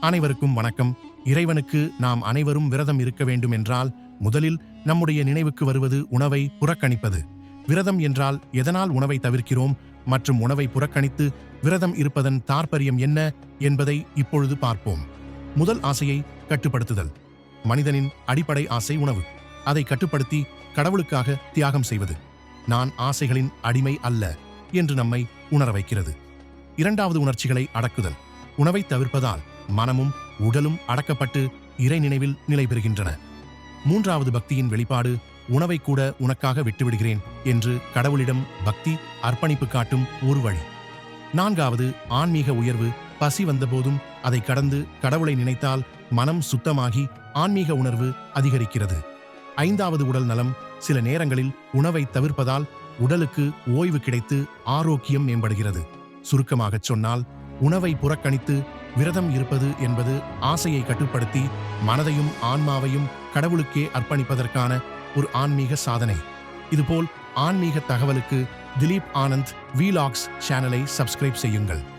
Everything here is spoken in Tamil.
அனைவருக்கும் வணக்கம். இறைவனுக்கு நாம் அனைவரும் விரதம் இருக்க வேண்டும் என்றால் முதலில் நம்முடைய நினைவுக்கு வருவது உணவை புறக்கணிப்பது. விரதம் என்றால் எதனால் உணவை தவிர்க்கிறோம்? மற்றும் உணவை புறக்கணித்து விரதம் இருப்பதன் தாற்பயம் என்ன என்பதை இப்பொழுது பார்ப்போம். முதல் ஆசையை கட்டுப்படுத்துதல். மனிதனின் அடிப்படை ஆசை உணவு. அதை கட்டுப்படுத்தி கடவுளுக்காக தியாகம் செய்வது. நான் ஆசைகளின் அடிமை அல்ல என்று நம்மை உணர வைக்கிறது. இரண்டாவது உணர்ச்சிகளை அடக்குதல். உணவை தவிர்ப்பதால் மனமும் உடலும் அடக்கப்பட்டு இறை நினைவில் நிலை பெறுகின்றன. மூன்றாவது பக்தியின் வெளிப்பாடு உணவை கூட உனக்காக விட்டுவிடுகிறேன் என்று கடவுளிடம் பக்தி அர்ப்பணிப்பு காட்டும் ஒரு வழி. நான்காவது ஆன்மீக உயர்வு பசி வந்தபோதும் அதை கடந்து கடவுளை நினைத்தால் மனம் சுத்தமாகி ஆன்மீக உணர்வு அதிகரிக்கிறது. ஐந்தாவது உடல் நலம் சில நேரங்களில் உணவை தவிர்ப்பதால் உடலுக்கு ஓய்வு கிடைத்து ஆரோக்கியம் மேம்படுகிறது. சுருக்கமாகச் சொன்னால் உணவை புறக்கணித்து விரதம் இருப்பது என்பது ஆசையை கட்டுப்படுத்தி மனதையும் ஆன்மாவையும் கடவுளுக்கே அர்ப்பணிப்பதற்கான ஒரு ஆன்மீக சாதனை. இதுபோல் ஆன்மீக தகவலுக்கு திலீப் ஆனந்த் வீலாக்ஸ் சேனலை சப்ஸ்கிரைப் செய்யுங்கள்.